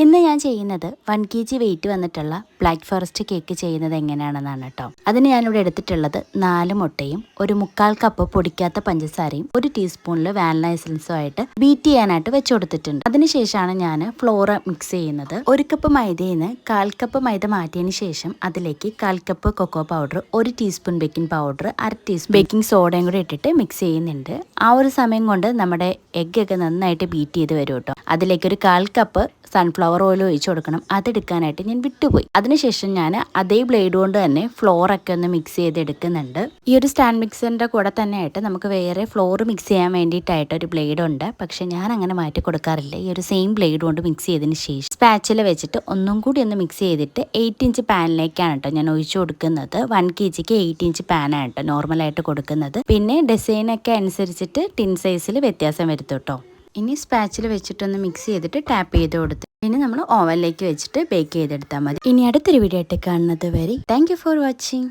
ഇന്ന് ഞാൻ ചെയ്യുന്നത് വൺ കെ ജി വെയിറ്റ് വന്നിട്ടുള്ള ബ്ലാക്ക് ഫോറസ്റ്റ് കേക്ക് ചെയ്യുന്നത് എങ്ങനെയാണെന്നാണ് കേട്ടോ അതിന് ഞാനിവിടെ എടുത്തിട്ടുള്ളത് നാല് മുട്ടയും ഒരു മുക്കാൽ കപ്പ് പൊടിക്കാത്ത പഞ്ചസാരയും ഒരു ടീസ്പൂണിൽ വാനില എസൻസും ആയിട്ട് ബീറ്റ് ചെയ്യാനായിട്ട് വെച്ച് കൊടുത്തിട്ടുണ്ട്. അതിനുശേഷമാണ് ഞാൻ ഫ്ലോറ മിക്സ് ചെയ്യുന്നത്. ഒരു കപ്പ് മൈദയിൽ നിന്ന് കാൽ കപ്പ് മൈദ മാറ്റിയതിന് ശേഷം അതിലേക്ക് കാൽ കപ്പ് കൊക്കോ പൗഡർ ഒരു ടീസ്പൂൺ ബേക്കിംഗ് പൗഡർ അര ടീസ്പൂൺ ബേക്കിംഗ് സോഡയും കൂടി ഇട്ടിട്ട് മിക്സ് ചെയ്യുന്നുണ്ട്. ആ ഒരു സമയം കൊണ്ട് നമ്മുടെ എഗ്ഗൊക്കെ നന്നായിട്ട് ബീറ്റ് ചെയ്ത് വരും കേട്ടോ അതിലേക്ക് ഒരു കാൽ കപ്പ് സൺഫ്ലവർ ഓയിൽ ഒഴിച്ചു കൊടുക്കണം. അതെടുക്കാനായിട്ട് ഞാൻ വിട്ടുപോയി. അതിനുശേഷം ഞാൻ അതേ ബ്ലേഡ് കൊണ്ട് തന്നെ ഫ്ലോറൊക്കെ ഒന്ന് മിക്സ് ചെയ്ത് എടുക്കുന്നുണ്ട് ഈ ഒരു സ്റ്റാൻഡ് മിക്സറിന്റെ കൂടെ തന്നെ ആയിട്ട് നമുക്ക് വേറെ ഫ്ലോർ മിക്സ് ചെയ്യാൻ വേണ്ടിയിട്ടായിട്ട് ഒരു ബ്ലേഡ് ഉണ്ട്. പക്ഷേ ഞാൻ അങ്ങനെ മാറ്റി കൊടുക്കാറില്ല. ഈ ഒരു സെയിം ബ്ലേഡ് കൊണ്ട് മിക്സ് ചെയ്തതിന് ശേഷം സ്പാച്ചിൽ വെച്ചിട്ട് ഒന്നും കൂടി ഒന്ന് മിക്സ് ചെയ്തിട്ട് എയ്റ്റ് ഇഞ്ച് പാനിലേക്കാണ് കേട്ടോ ഞാൻ ഒഴിച്ചു കൊടുക്കുന്നത്. വൺ കെ ജിക്ക് എയ്റ്റ് ഇഞ്ച് പാനാണ് കേട്ടോ നോർമലായിട്ട് കൊടുക്കുന്നത്. പിന്നെ ഡിസൈനൊക്കെ അനുസരിച്ചിട്ട് ടിൻ സൈസിൽ വ്യത്യാസം വരുത്തും കേട്ടോ ഇനി സ്പാച്ചിൽ വെച്ചിട്ടൊന്ന് മിക്സ് ചെയ്തിട്ട് ടാപ്പ് ചെയ്ത് കൊടുത്ത് ഇനി നമ്മൾ ഓവനിലേക്ക് വെച്ചിട്ട് ബേക്ക് ചെയ്തെടുത്താൽ മതി. ഇനി അടുത്തൊരു വീഡിയോ ആയിട്ട് കാണുന്നത് വരെ താങ്ക് ഫോർ വാച്ചിങ്